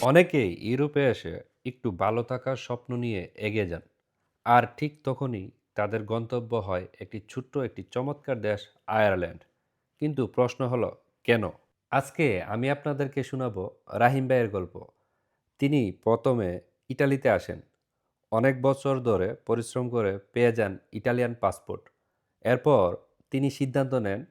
অনেকেই ইউরোপে এসে একটু ভালো থাকার স্বপ্ন নিয়ে এগিয়ে যান। আর ঠিক তখনই তাদের গন্তব্য হয় একটি ছোট্ট একটি চমৎকার দেশ, আয়ারল্যান্ড। কিন্তু প্রশ্ন হলো, কেন? আজকে আমি আপনাদেরকে শোনাবো রাহিম ভাইয়ের গল্প। তিনি প্রথমে ইটালিতে আসেন। অনেক বছর ধরে পরিশ্রম করে পেয়ে যান ইটালিয়ান পাসপোর্ট। এরপর তিনি সিদ্ধান্ত নেন,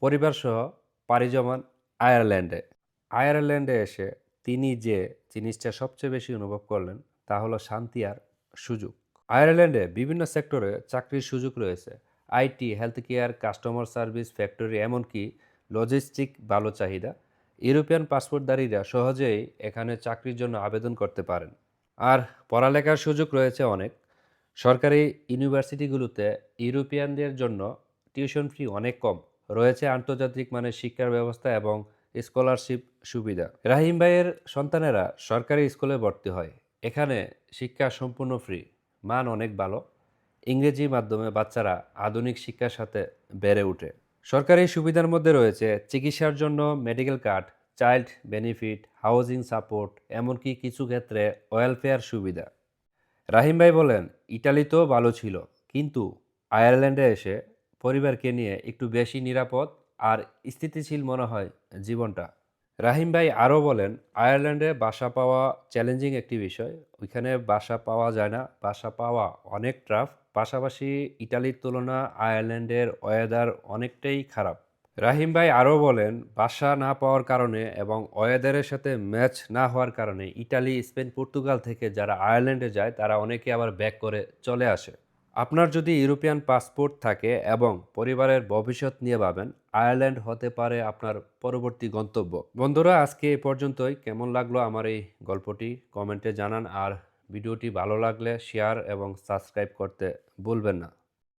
পরিবারসহ পাড়ি জমান আয়ারল্যান্ডে। আয়ারল্যান্ডে এসে তিনি যে জিনিসটা সবচেয়ে বেশি অনুভব করলেন, তা হলো শান্তি আর সুযোগ। আয়ারল্যান্ডে বিভিন্ন সেক্টরে চাকরির সুযোগ রয়েছে। IT, health care, customer service, factory, এমনকি লজিস্টিক ভালো চাহিদা। ইউরোপিয়ান পাসপোর্টধারীরা সহজেই এখানে চাকরির জন্য আবেদন করতে পারেন। আর পড়ালেখার সুযোগ রয়েছে অনেক। সরকারি ইউনিভার্সিটিগুলোতে ইউরোপিয়ানদের জন্য টিউশন ফি অনেক কম। রয়েছে আন্তর্জাতিক মানের শিক্ষার ব্যবস্থা এবং স্কলারশিপ সুবিধা। রাহিম ভাইয়ের সন্তানেরা সরকারি স্কুলে ভর্তি হয়। এখানে শিক্ষা সম্পূর্ণ ফ্রি, মান অনেক ভালো। ইংরেজি মাধ্যমে বাচ্চারা আধুনিক শিক্ষার সাথে বেড়ে ওঠে। সরকারি সুবিধার মধ্যে রয়েছে চিকিৎসার জন্য medical card, child benefit, housing support, এমনকি কিছু ক্ষেত্রে ওয়েলফেয়ার সুবিধা। রাহিম ভাই বলেন, ইটালি তো ভালো ছিল, কিন্তু আয়ারল্যান্ডে এসে পরিবারকে নিয়ে একটু বেশি নিরাপদ আর স্থিতিশীল মনে হয় জীবনটা। রাহিম ভাই আরও বলেন, আয়ারল্যান্ডে বাসা পাওয়া চ্যালেঞ্জিং একটি বিষয়। ওইখানে বাসা পাওয়া যায় না। বাসা পাওয়া অনেক ট্রাফ পাশাপাশি ইটালির তুলনা আয়ারল্যান্ডের ওয়েদার অনেকটাই খারাপ। রাহিম ভাই আরও বলেন, বাসা না পাওয়ার কারণে এবং ওয়েদারের সাথে ম্যাচ না হওয়ার কারণে ইটালি স্পেন, পর্তুগাল থেকে যারা আয়ারল্যান্ডে যায়, তারা অনেকে আবার ব্যাক করে চলে আসে। আপনার যদি ইউরোপিয়ান পাসপোর্ট থাকে এবং পরিবারের ভবিষ্যৎ নিয়ে ভাবেন, আয়ারল্যান্ড হতে পারে আপনার পরবর্তী গন্তব্য। বন্ধুরা, আজকে এ পর্যন্তই। কেমন লাগল আমার এই গল্পটি? কমেন্টে জানান। আর ভিডিওটি ভালো লাগলে শেয়ার এবং সাবস্ক্রাইব করতে ভুলবেন না।